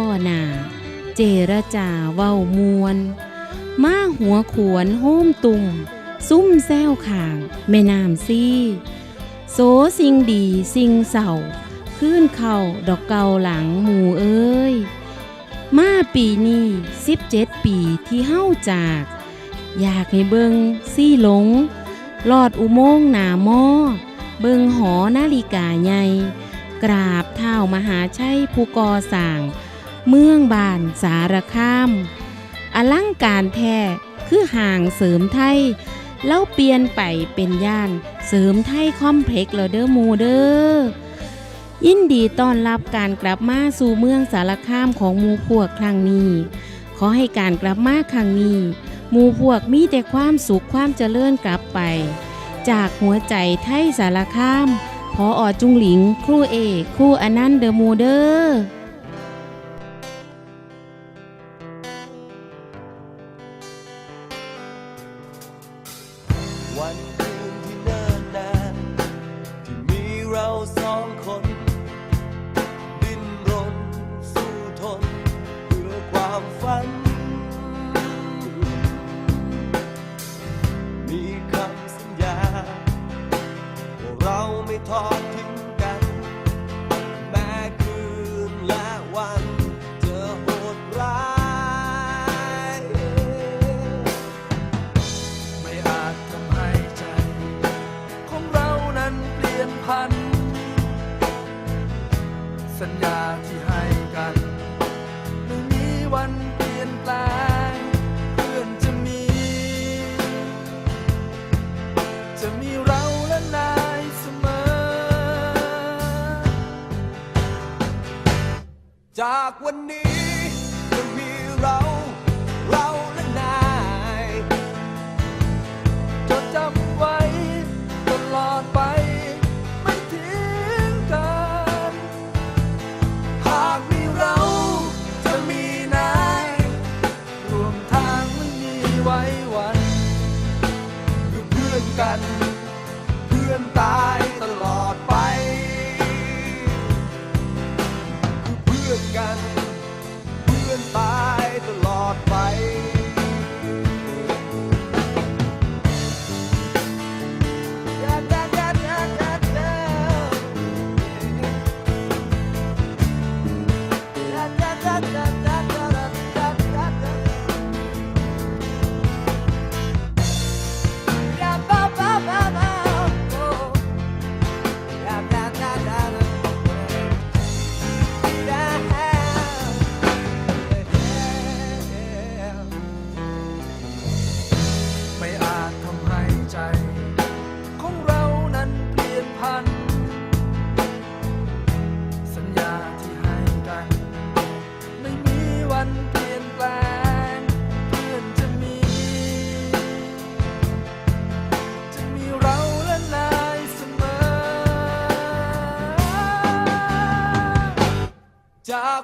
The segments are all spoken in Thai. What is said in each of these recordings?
พ่อนา เจรจาเว้ามวน มาหัวขวนโฮมตุ่มซุ่มแซวข่าง แม่น้ำซี่ โสสิ่งดีสิ่งเศร้าขึ้นเข่าดอกเกาหลังหมูเอ้ย มาปีนี้17ปีที่เฮ้าจาก อยากให้เบิงซี่หลง ลอดอุโมงหนาหม้อเบิงหอนาฬิกาใหญ่ กราบเท้ามหาชัยผู้กอสร้าง เมืองบานสารคาม อลังการแท้คือห่างเสริมไทยเล่าเปลี่ยนไปเป็นย่านเสริมไทยคอมเพล็กซ์แล้วเด้อหมูเด้อยินดีต้อนรับการกลับมาสู่เมืองสารคามของมูพวกครั้งนี้ ขอให้การกลับมาครั้งนี้มูพวกมีแต่ความสุขความเจริญกลับไป จากหัวใจไทยสารคามพออจุงหลิงครูเอกครูอนันต์เดอะมูเดอร์ วัากวันนี้จะมีเรา เราและนายจดจำไว้ตลอดไป ไม่ทิ้งกัน หากมีเราจะมีนาย รวมทางไม่มีไว้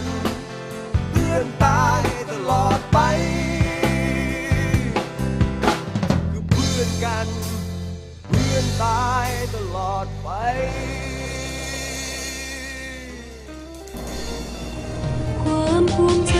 กันเพื่อนตายตลอดไป คือเพื่อนกัน เพื่อนตายตลอดไปความภูมิใจ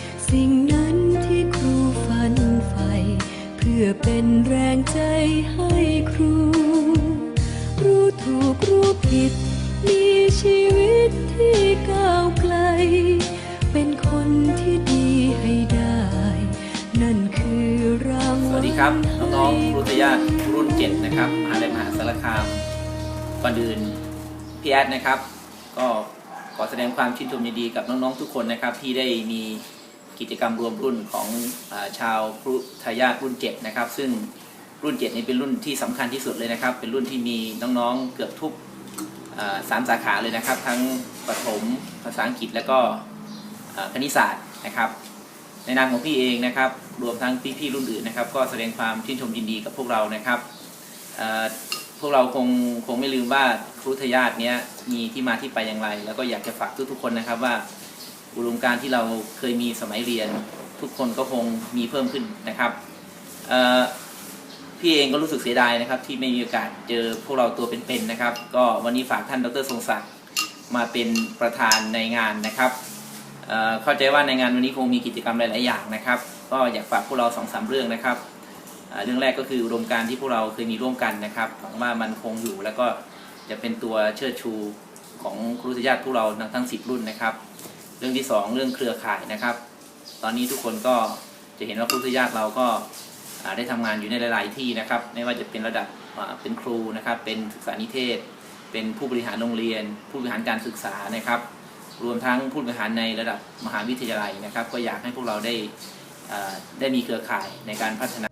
างสวัลวัสดีครับน้องๆรุทยารุ่น7นะครับมหาลัยมหาสารคามก่อนอื่นพี่แอดนะครับ ก็ขอแสดงความชื่นชมยินดีกับน้องๆทุกคนนะครับ ที่ได้มีกิจกรรมรวมรุ่นของอชาวครุทยารุ่น7นะครับ ซึ่งรุ่น7นี้เป็นรุ่นที่สำคัญที่สุดเลยนะครับ เป็นรุ่นที่มีน้องๆเกือบทุกสามสาขาเลยนะครับ ทั้งประถมภาษาอังกฤษและก็คณิตศาสตร์นะครับ ในนามของพี่เองนะครับ รวมทั้งพี่ๆรุ่นอื่นนะครับ ก็แสดงความชื่นชมยินดีกับพวกเรานะครับพวกเราคงคงไม่ลืมว่าครุทยาตเนี้ยมีที่มาที่ไปอย่างไร แล้วก็อยากจะฝากทุกๆคนนะครับว่าอุดมการที่เราเคยมีสมัยเรียน ทุกคนก็คงมีเพิ่มขึ้นนะครับพี่เองก็รู้สึกเสียดายนะครับ ที่ไม่มีโอกาสเจอพวกเราตัวเป็นๆนะครับ ก็วันนี้ฝากท่านดรทรงศักดิ์มาเป็นประธานในงานนะครับ เข้าใจว่าในงานวันนี้คงมีกิจกรรมหลายๆอย่างนะครับ ก็อยากฝากพวกเราสองสามเรื่องนะครับเรื่องแรกก็คืออุดมการณ์ที่พวกเราเคยมีร่วมกันนะครับหวังว่ามันคงอยู่แล้วก็จะเป็นตัวเชิดชูของครุทยาตพวกเราทั้งทั้งสิบรุ่นนะครับ เรื่องที่สองเรื่องเครือข่ายนะครับ ตอนนี้ทุกคนก็จะเห็นว่าครุทยาตเราก็ได้ทำงานอยู่ในหลาย ๆ ที่นะครับ ไม่ว่าจะเป็นระดับเป็นครูนะครับ เป็นศึกษานิเทศ เป็นผู้บริหารโรงเรียน ผู้บริหารการศึกษานะครับ รวมทั้งผู้บริหารในระดับมหาวิทยาลัยนะครับ ก็อยากให้พวกเราได้ได้มีเครือข่ายในการพัฒนา